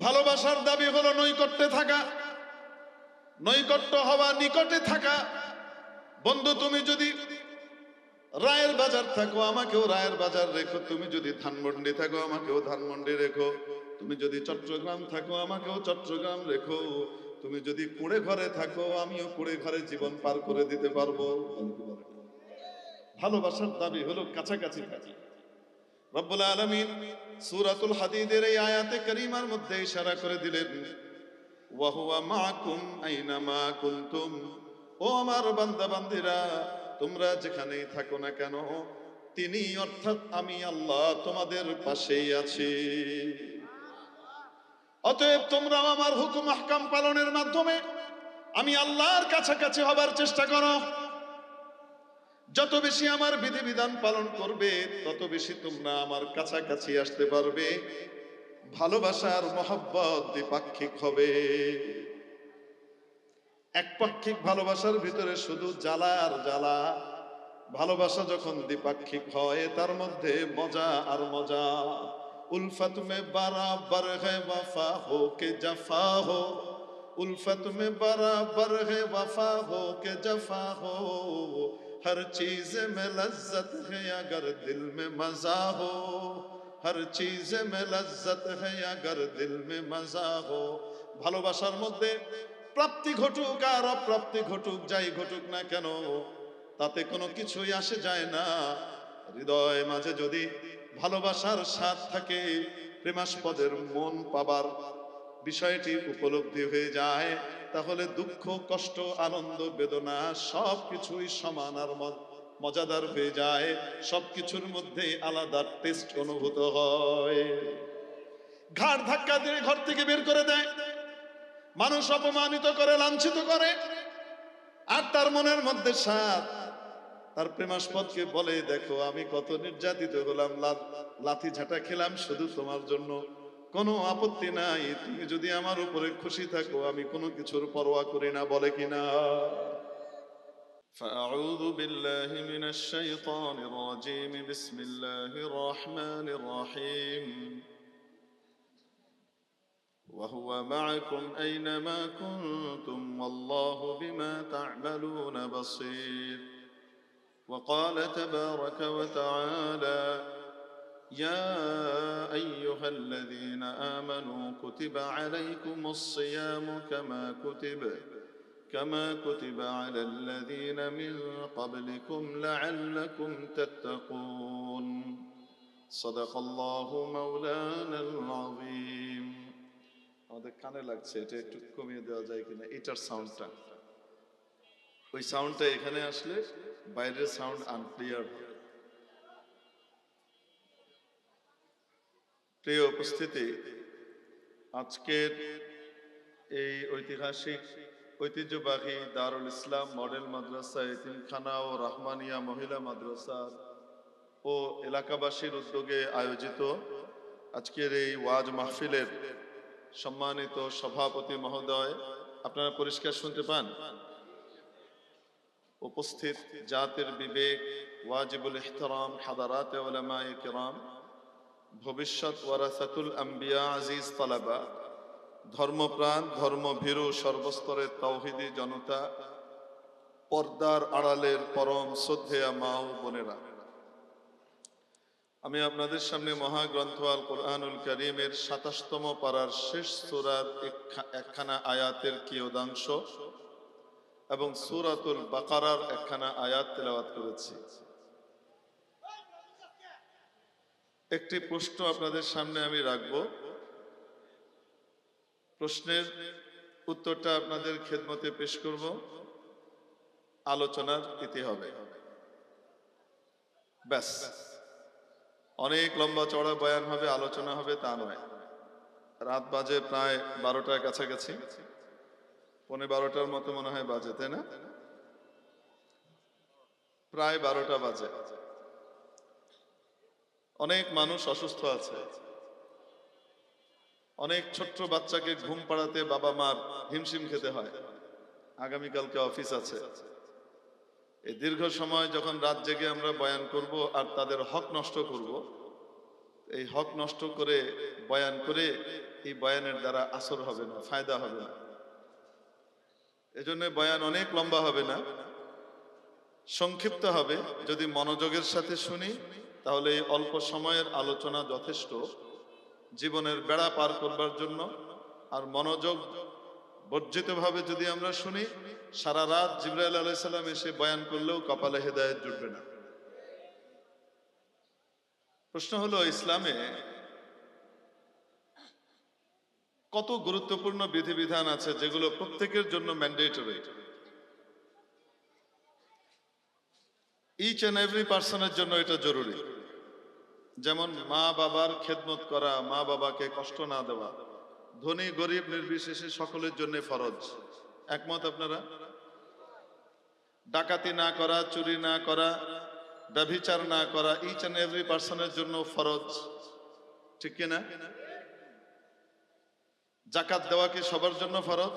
ভালোবাসার দাবি হলো নৈকট্যে থাকা। নৈকট্য হওয়া, নিকটে থাকা। বন্ধু, তুমি যদি রায়ের বাজার থাকো, আমাকেও রায়ের বাজার রেখো। তুমি যদি ধানমন্ডি থাকো, আমাকেও ধানমন্ডি রেখো। তুমি যদি চট্টগ্রাম থাকো, আমাকেও চট্টগ্রাম রেখো। তুমি যদি কুড়ে ঘরে থাকো, আমিও কুড়ে ঘরে জীবন পার করে দিতে পারব। ভালোবাসার দাবি হলো কাছাকাছি কাছে রব্বুল আলামিন সূরাতুল হাদিদের এই আয়াতে করিমার মধ্যে ইশারা করে দিলেন ওয়া হুয়া মাআকুম আইনামা কুনতুম? ও আমার বান্দা বান্দিরা তোমরা যেখানেই থাকো না কেন, তিনি অর্থাৎ আমি আল্লাহ তোমাদের পাশেই আছি। অতএব তোমরাও আমার হুকুম আহকাম পালনের মাধ্যমে আমি আল্লাহর কাছাকাছি হবার চেষ্টা করো। যত বেশি আমার বিধিবিধান পালন করবে, তত বেশি তোমরা আমার কাছাকাছি আসতে পারবে। ভালোবাসার মহব্বত দ্বিপাক্ষিক হবে। একপাক্ষিক ভালোবাসার ভিতরে শুধু জ্বালা আর জ্বালা। ভালোবাসা যখন দ্বিপাক্ষিক হয়, তার মধ্যে মজা আর মজা। উলফত মে বারাবার হে বাফা হো কে জাফা হো। উলফত মে বারাবার হে বাফা হো কে জাফা হো। ہر چیز میں لذت ہے اگر دل میں مزہ ہو ہر چیز میں لذت ہے اگر دل میں مزہ ہو ভালোবাসার মধ্যে প্রাপ্তি ঘটুক আর অপ্রাপ্তি ঘটুক, যাই ঘটুক না কেন, তাতে কোনো কিছুই আসে যায় না। হৃদয় মাঝে যদি ভালোবাসার স্বাদ থাকে, প্রেমাস্পদের মন পাবার বিষয়টি উপলব্ধি হয়ে যায়। তাহলে দুঃখ, কষ্ট, আনন্দ, বেদনা সব কিছুই সমান আর মজাদার হয়ে যায়। সব কিছুর মধ্যে আলাদা টেস্ট অনুভূত হয়। ঘাড় ধাক্কা দিয়ে ঘর থেকে বের করে দেয়। মানুষ অপমানিত করে, লাঞ্ছিত করে। আর তার মনের মধ্যে সাত তার প্রেমাস্পদকে বলে, দেখো, আমি কত নির্যাতিত হলাম লাথি ঝাঁটা খেলাম শুধু তোমার জন্য। কোনো আপত্তি নাই তুমি যদি আমার উপরে খুশি থাকো আমি কোনো কিছুর পরোয়া করি না বলে কিনা فأعوذ بالله من الشيطان الرجيم بسم الله الرحمن الرحيم وهو معكم أينما كنتم والله بما تعملون بصير وقال تبارك وتعالى يا أيها الذين آمنوا كتب عليكم الصيام كما كتب كما كتب على الذين من قبلكم لعلكم تتقون صدق الله مولانا العظيم আমাদের কানে লাগছে এটা একটু কমিয়ে দেওয়া যায় কিনা এটার সাউন্ডটা ওই সাউন্ডটা এখানে আসলে বাইরের সাউন্ড আনক্লিয়ার প্রিয় উপস্থিতি, আজকের এই ঐতিহাসিক, ঐতিহ্যবাহী দারুল ইসলাম মডেল মাদ্রাসা, এতিমখানা ও রাহমানিয়া মহিলা মাদ্রাসা ও এলাকাবাসীর উদ্যোগে আয়োজিত আজকের এই ওয়াজ মাহফিলের সম্মানিত সভাপতি মহোদয়, আপনারা পরিষ্কার শুনতে পান? উপস্থিত জাতির বিবেক, ওয়াজিবুল ইহতরাম, হাদারাতে ওলামায়ে কিরাম ভবিষ্যৎ ওয়ারাসাতুল আম্বিয়া আজিজ তালাবা, ধর্মপ্রাণ, ধর্মভীরু, সর্বস্তরের তৌহিদি জনতা, পর্দার আড়ালের পরম শ্রদ্ধেয়া মা ও বোনেরা। আমি আপনাদের সামনে মহাগ্রন্থ আল কোরআনুল করিমের সাতাশতম পাড়ার শেষ সুরার একখা- একখানা আয়াতের কিয়দাংশ এবং সুরাতুল বাকারার একখানা আয়াত তেলাওয়াত করেছি। একটি প্রশ্ন আপনাদের সামনে আমি রাখব। প্রশ্নের উত্তরটা আপনাদের খেদমতে পেশ করব। আলোচনার ইতি হবে। ব্যাস। অনেক লম্বা চড়া বয়ান হবে, আলোচনা হবে, তা নয়। রাত বাজে প্রায় বারোটার কাছাকাছি। পনেরো বারোটার মতো মনে হয় বাজে, তাই না? প্রায় বারোটা বাজে। অনেক মানুষ অসুস্থ আছে। অনেক ছোট্ট বাচ্চাকে ঘুম পাড়াতে বাবা মার হিমশিম খেতে হয়। আগামীকালকে অফিস আছে। এই দীর্ঘ সময় যখন রাত জেগে আমরা বয়ান করব আর তাদের হক নষ্ট করব, এই হক নষ্ট করে বয়ান করে এই বয়ানের দ্বারা আসর হবে না, ফায়দা হবে না। এজন্য বয়ান অনেক লম্বা হবে না। সংক্ষিপ্ত হবে। যদি মনোযোগের সাথে শুনি তাহলে এই অল্প সময়ের আলোচনা যথেষ্ট। জীবনের বেড়া পার করবার জন্য আর মনোযোগ বর্জিতভাবে যদি আমরা শুনি, সারা রাত জিব্রাইল আলাইসাল্লাম এসে বয়ান করলেও কপালে হেদায়েত জুটবে না। প্রশ্ন হলো, ইসলামে কত গুরুত্বপূর্ণ বিধিবিধান আছে যেগুলো প্রত্যেকের জন্য ম্যান্ডেটরি ইচ অ্যান্ড এভরি পার্সনের জন্য এটা জরুরি। যেমন মা বাবার খেদমত করা, মা বাবাকে কষ্ট না দেওয়া, ধনী, গরিব, নির্বিশেষে সকলের জন্য ফরজ। একমত আপনারা? ডাকাতি না করা, চুরি না করা, ব্যভিচার না করা ইচ অ্যান্ড এভরি পার্সনের জন্য ফরজ। ঠিক কিনা? জাকাত দেওয়া কি সবার জন্য ফরজ?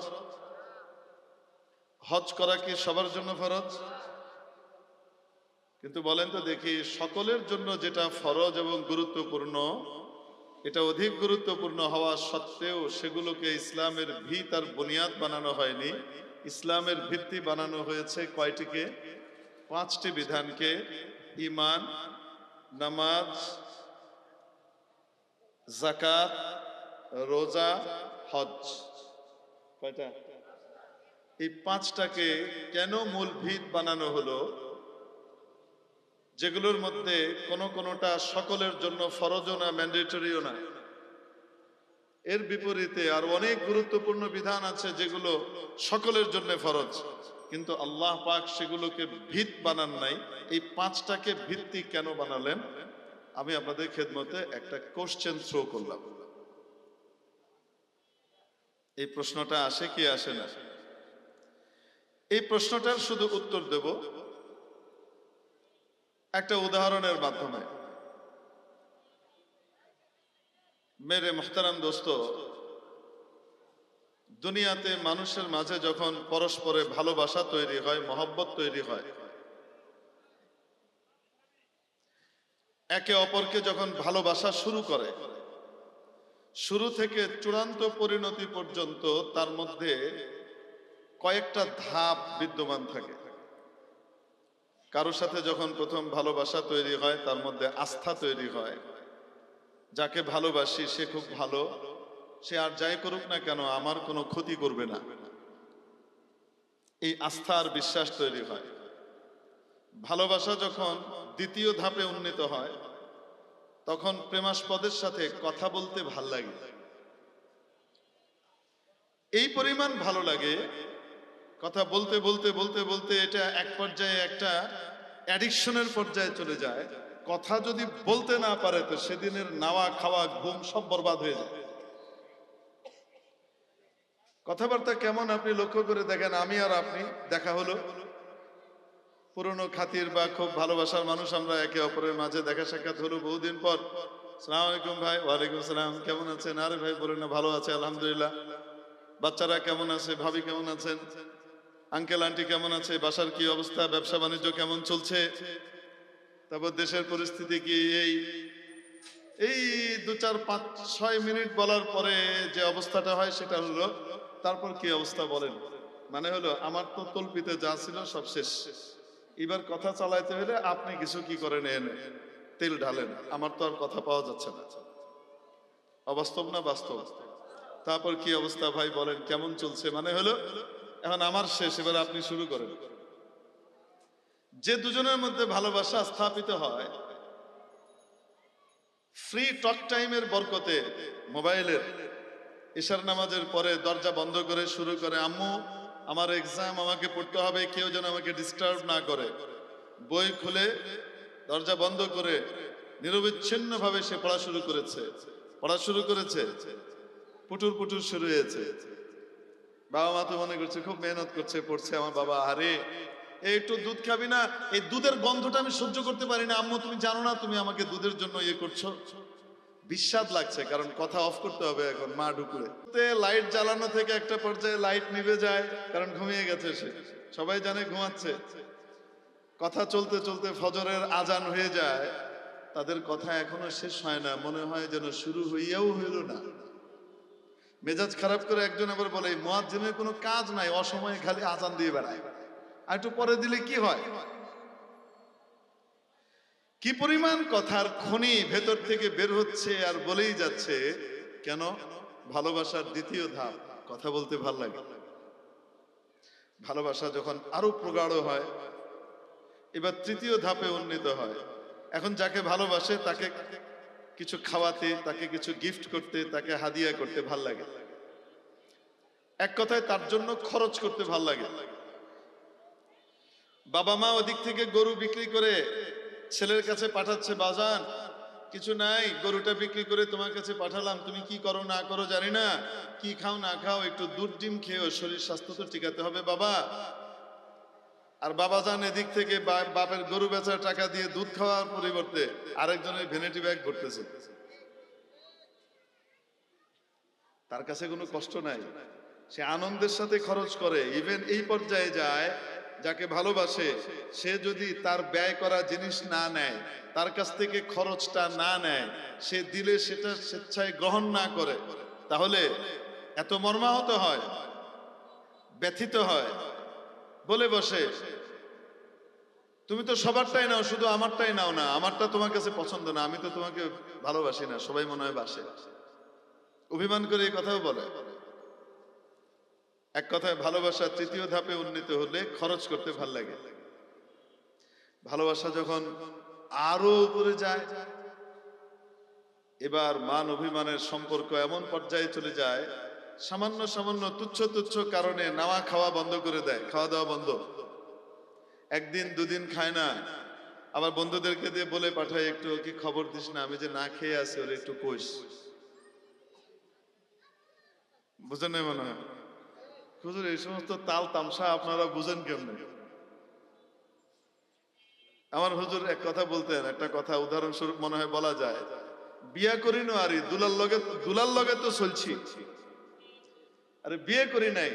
হজ করা কি সবার জন্য ফরজ? কিন্তু বলেন তো দেখি, সকলের জন্য যেটা ফরজ এবং গুরুত্বপূর্ণ, এটা অধিক গুরুত্বপূর্ণ হওয়া সত্ত্বেও সেগুলোকে ইসলামের ভিত আর বুনিয়াদ বানানো হয়নি। ইসলামের ভিত্তি বানানো হয়েছে কয়টিকে? পাঁচটি বিধানকে ইমান নামাজ জাকাত রোজা, হজ। কয়টা? এই পাঁচটাকে কেন মূল ভিত বানানো হলো? যেগুলোর মধ্যে কোন কোনটা সকলের জন্য ফরজও না ম্যান্ডেটরিও না। এর বিপরীতে আর অনেক গুরুত্বপূর্ণ বিধান আছে যেগুলো সকলের জন্য ফরজ। কিন্তু আল্লাহ পাক সেগুলোকে ভিত বানান নাই। এই পাঁচটাকে ভিত্তি কেন বানালেন? আমি আপনাদের খেদমতে একটা কোশ্চেন থ্রো করলাম। এই প্রশ্নটা আসে কি আসে না? এই প্রশ্নটার শুধু উত্তর দেব। একটা উদাহরণের মাধ্যমে। মেরে মোহতারাম দোস্ত, দুনিয়াতে মানুষের মাঝে যখন পরস্পরে ভালোবাসা তৈরি হয়, মহব্বত তৈরি হয়, একে অপরকে যখন ভালোবাসা শুরু করে, শুরু থেকে চূড়ান্ত পরিণতি পর্যন্ত তার মধ্যে কয়েকটা ধাপ বিদ্যমান থাকে। কারোর সাথে যখন প্রথম ভালোবাসা তৈরি হয়, তার মধ্যে আস্থা তৈরি হয়। যাকে ভালোবাসি, সে খুব ভালো। সে আর যাই করুক না কেন, আমার কোনো ক্ষতি করবে না। এই আস্থা আর বিশ্বাস তৈরি হয়। ভালোবাসা যখন দ্বিতীয় ধাপে উন্নীত হয়, তখন প্রেমাস্পদের সাথে কথা বলতে ভালো লাগে। এই পরিমাণ ভালো লাগে কথা বলতে বলতে বলতে বলতে এটা এক পর্যায়ে একটা অ্যাডিকশনের পর্যায়ে চলে যায়। কথা যদি বলতে না পারে, তো সেদিনের নাওয়া, খাওয়া, ঘুম সব বরবাদ হয়ে যায়। কথাবার্তা কেমন আপনি লক্ষ্য করে দেখেন, আমি আর আপনি, দেখা হলো। পুরনো খাতির বা খুব ভালোবাসার মানুষ আমরা একে অপরের মাঝে দেখা সাক্ষাৎ হলো বহুদিন পর। সালাম আলাইকুম ভাই, ওয়ালাইকুম সালাম, কেমন আছেন? আরে ভাই, বলেন ভালো আছে, আলহামদুলিল্লাহ। বাচ্চারা কেমন আছে, ভাবি কেমন আছেন? আঙ্কেল, আন্টি কেমন আছে? বাসার কি অবস্থা? ব্যবসা বাণিজ্য কেমন চলছে? তারপর দেশের পরিস্থিতি কি এই? এই দু চার পাঁচ ছয় মিনিট বলার পরে যে অবস্থাটা হয় সেটা হলো, তারপর কি অবস্থা বলেন? মানে হলো, আমার তো তল্পিতে যা ছিল সব শেষ। এবার কথা চালাইতে হলে আপনি কিছু কি করেন এনে তেল ঢালেন। আমার তো আর কথা পাওয়া যাচ্ছে না। অবাস্তব না বাস্তব? তারপর কি অবস্থা ভাই বলেন, কেমন চলছে? মানে হলো এখন আমার শেষ, এবার আপনি শুরু করেন। যে দুজনের মধ্যে ভালোবাসা স্থাপিত হয় ফ্রি টক টাইমের বরকতে মোবাইলের ঈশার নামাজের পরে দরজা বন্ধ করে শুরু করে, আম্মু, আমার এক্সাম আমাকে পড়তে হবে, কেউ যেন আমাকে ডিস্টার্ব না করে। বই খুলে দরজা বন্ধ করে নিরবিচ্ছিন্ন ভাবে সে পড়া শুরু করেছে। পড়া শুরু করেছে। পুটুর পুটুর শুরু হয়েছে। বাবা মা তো মনে করছে, খুব মেহনত করছে, পড়ছে আমার বাবা। আরে একটু দুধ খাবি না? এই দুধের গন্ধটা আমি সহ্য করতে পারি না। আম্মু, তুমি জানো না তুমি আমাকে দুধের জন্য ইয়ে করছ? বিস্বাদ লাগছে, কারণ কথা অফ করতে হবে এখন, মা ঢুকুরে লাইট জ্বালানো থেকে একটা পর্যায়ে লাইট নিভে যায়, কারণ ঘুমিয়ে গেছে সে। সবাই জানে ঘুমাচ্ছে। কথা চলতে চলতে ফজরের আজান হয়ে যায়। তাদের কথা এখনও শেষ হয় না, মনে হয় যেন শুরু হইয়াও হইল না। মেজাজ খারাপ করে একজন আবার বলে মুয়াজ্জিনের কোনো কাজ নাই, অসময়ে খালি আজান দিয়ে বেড়ায়। আর একটু পরে দিলে কি হয়? কি পরিমাণ কথার খনি ভেতর থেকে বের হচ্ছে আর বলেই যাচ্ছে, কেন? ভালোবাসার দ্বিতীয় ধাপ, কথা বলতে ভালো লাগে। ভালোবাসা যখন আরও প্রগাঢ় হয়, এবার তৃতীয় ধাপে উন্নীত হয়। এখন যাকে ভালোবাসে তাকে কিছু খাওয়াতে, তাকে কিছু গিফট করতে, তাকে হাদিয়া করতে ভালো লাগে। এক কথায় তার জন্য খরচ করতে ভালো লাগে। বাবা মা ওদিক থেকে গরু বিক্রি করে ছেলের কাছে পাঠাচ্ছে, বাজান, কিছু নাই, গরুটা বিক্রি করে তোমার কাছে পাঠালাম, তুমি কি করো না করো জানি না, কি খাও না খাও, একটু দুধ ডিম খেয়েও শরীর স্বাস্থ্য তো টিকাতে হবে বাবা। আর বাবা যান এদিক থেকে বাপের গরু বেচার টাকা দিয়ে দুধ খাওয়ার পরিবর্তে আরেকজনের ভ্যানিটি ব্যাগ ভরতেছে। তার কাছে কোনো কষ্ট নাই। সে আনন্দের সাথে খরচ করে। ইভেন এই পর্যায়ে যায়, যাকে ভালোবাসে, সে যদি তার ব্যয় করা জিনিস না নেয়, তার কাছ থেকে খরচটা না নেয়, সে দিলে সেটা স্বেচ্ছায় গ্রহণ না করে, তাহলে এত মর্মাহত হয়, ব্যথিত হয়। বলে বসে, তুমি তো সবারটাই নাও, শুধু আমারটাই নাও না, আমারটা তোমার কাছে পছন্দ না, আমি তো তোমাকে ভালোবাসি না, সবাই মনে হয় বাসে। অভিমান করে এই কথাও বলে। এক কথায়, ভালোবাসা তৃতীয় ধাপে উন্নীত হলে খরচ করতে ভালো লাগে। ভালোবাসা যখন আরও উপরে যায়, এবার মান অভিমানের সম্পর্ক এমন পর্যায়ে চলে যায় সামান্য সামান্য তুচ্ছ তুচ্ছ কারণে নাওয়া খাওয়া বন্ধ করে দেয়, খাওয়া দাওয়া বন্ধ। একদিন দুদিন খায় না। আবার বন্ধুদেরকে দিয়ে বলে পাঠায়, একটু কি খবর দিস না, আমি যে না খেয়ে আছি, ওর একটু কোষ বুঝেন নাই মনে হয়? হুজুর, এই সমস্ত তাল তামসা আপনারা বুঝেন কেমনে? আমার হুজুর এক কথা বলতেন, একটা কথা উদাহরণস্বরূপ মনে হয় বলা যায়, বিয়া করি না আরে দুলার লগে দুলার লগে তো চলছি। আরে বিয়ে করি নাই।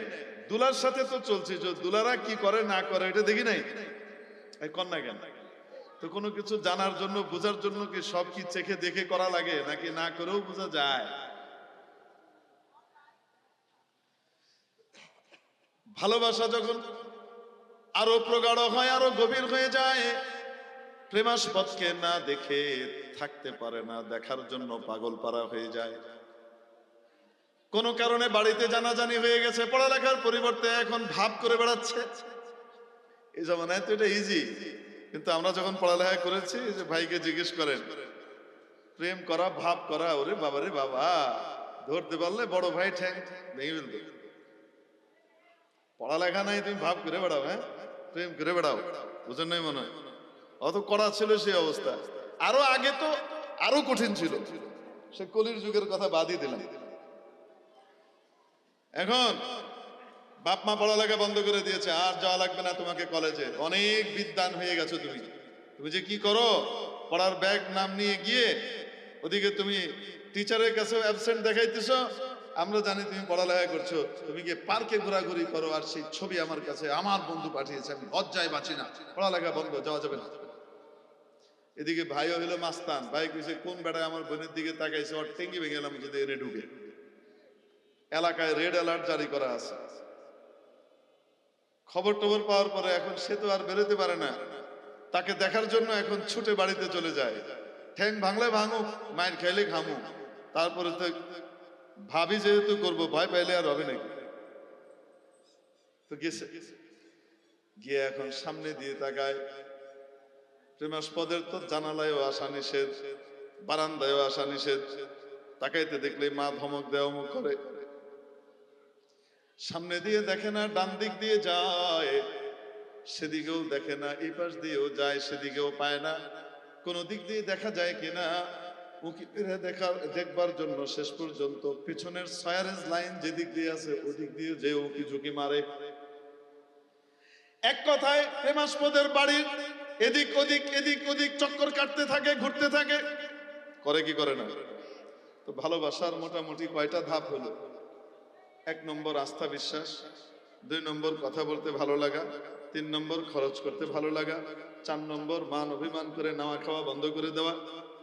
দুলার সাথে তো চলছি, যে দুলারা কি করে, না করে, এটা দেখি নাই? কন্যা কেন? তো কোনো কিছু জানার জন্য, বোঝার জন্য কি সব কি চেখে দেখে করা লাগে, নাকি না করেও বোঝা যায়? ভালোবাসা যখন আরও প্রগাঢ় হয়, আরও গভীর হয়ে যায়, প্রেমাস্পদকে না দেখে থাকতে পারে না, দেখার জন্য পাগল পারা হয়ে যায়। কোন কারণে বাড়িতে জানাজানি হয়ে গেছে, পড়ালেখার পরিবর্তে এখন ভাব করে বেড়াচ্ছে। এই জমানায় তো এটা ইজি কিন্তু আমরা যখন পড়ালেখা করেছি যে ভাইকে জিজ্ঞেস করেন, প্রেম করা, ভাব করা, ওরে বাবারে বাবা, ধরতে পারলে বড় ভাই ঠ্যাং, ভেঙে ফেলতো পড়ালেখা নাই, তুমি ভাব করে বেড়াও হ্যাঁ? প্রেম করে বেড়াও বুঝেন নাই মনে হয়? অত করা ছিল সেই অবস্থা। আরও আগে তো আরও কঠিন ছিল। সে কলির যুগের কথা বাদই দিলাম। এখন বাপ মা পড়ালেখা বন্ধ করে দিয়েছে, আর যাওয়া লাগবে না তোমাকে কলেজে। অনেক বিদ্যান হয়ে গেছো তুমি। তুমি যে কি করো? পড়ার ব্যাগ, নাম নিয়ে গিয়ে ওদিকে তুমি টিচারের কাছে অ্যাবসেন্ট দেখাইতেছো। আমরা জানি তুমি পড়ালেখা করছ। তুমি গিয়ে পার্কে ঘোরাঘুরি করো, আর সেই ছবি আমার কাছে আমার বন্ধু পাঠিয়েছে। আমি লজ্জায় বাঁচি না। পড়ালেখা বন্ধ, যাওয়া যাবে না। এদিকে ভাইও হলো মাস্তান। ভাই কইছে, কোন বেড়ায় আমার বোনের দিকে তাকাইছে? ওর টেঙ্গি ভেঙে গেলাম যদি এনে ঢুকে। এলাকায় রেড অ্যালার্ট জারি করা আছে। খবর টবর পাওয়ার পরে এখন সে তো আর বেরোতে পারে না। তাকে দেখার জন্য এখন ছুটে বাড়িতে চলে যায়। ঠ্যাং ভাঙলে ভাঙুক, মায়ের খাইলে ঘামু তারপরে তো ভাবি যেহেতু করব, ভয় পাইলে আর হবে নাকি? তো গেছে। গিয়ে এখন সামনে দিয়ে তাকায়। প্রেমাস্পদের তো জানালায়ও আসা নিষেধ, বারান্দায়ও আসা নিষেধ। তাকাইতে দেখলে মা ধমক দেওয়া করে। সামনে দিয়ে দেখে না, ডান দিক দিয়ে যায়। সেদিকেও দেখে না, এই পাশ দিয়েও যায়, সেদিকেও পায় না। কোন দিক দিয়ে দেখা যায় কিনা উকি ফিরে দেখার দেখবার জন্য শেষ পর্যন্ত পিছনের সায়ারেজ লাইন যেদিক দিয়ে আছে ওদিক দিয়ে যে উকি ঝুঁকি মারে। এক কথায় প্রেমাস্পদের বাড়ির এদিক ওদিক এদিক ওদিক, চক্কর কাটতে থাকে, ঘুরতে থাকে। করে কি করে না? তো ভালোবাসার মোটামুটি কয়টা ধাপ হলো? এক নম্বর আস্থা বিশ্বাস, দুই নম্বর কথা বলতে ভালো লাগা, তিন নম্বর খরচ করতে ভালো লাগা, চার নম্বর মান অভিমান করে নেওয়া খাওয়া বন্ধ করে দেওয়া,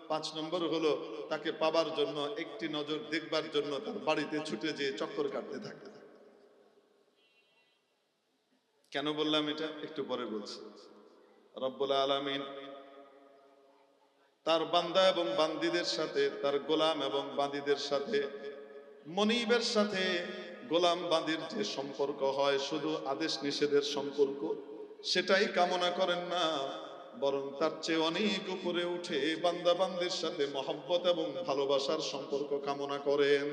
পাঁচ নম্বর হলো তাকে পাবার জন্য একটি নজর দেখবার জন্য তার বাড়িতে ছুটে যেয়ে চক্কর কাটতে থাকে। কেন বললাম এটা? একটু পরে বলছি। রব্বুল আলামিন তার বান্দা এবং বান্দিদের সাথে, তার গোলাম এবং বান্দিদের সাথে, মনিবের সাথে গোলাম বাঁধির যে সম্পর্ক হয়, শুধু আদেশ নিষেধের সম্পর্ক, সেটাই কামনা করেন না। বরং তার চেয়ে অনেক উপরে উঠে বান্দা বান্দির সাথে মহব্বত এবং ভালোবাসার সম্পর্ক কামনা করেন।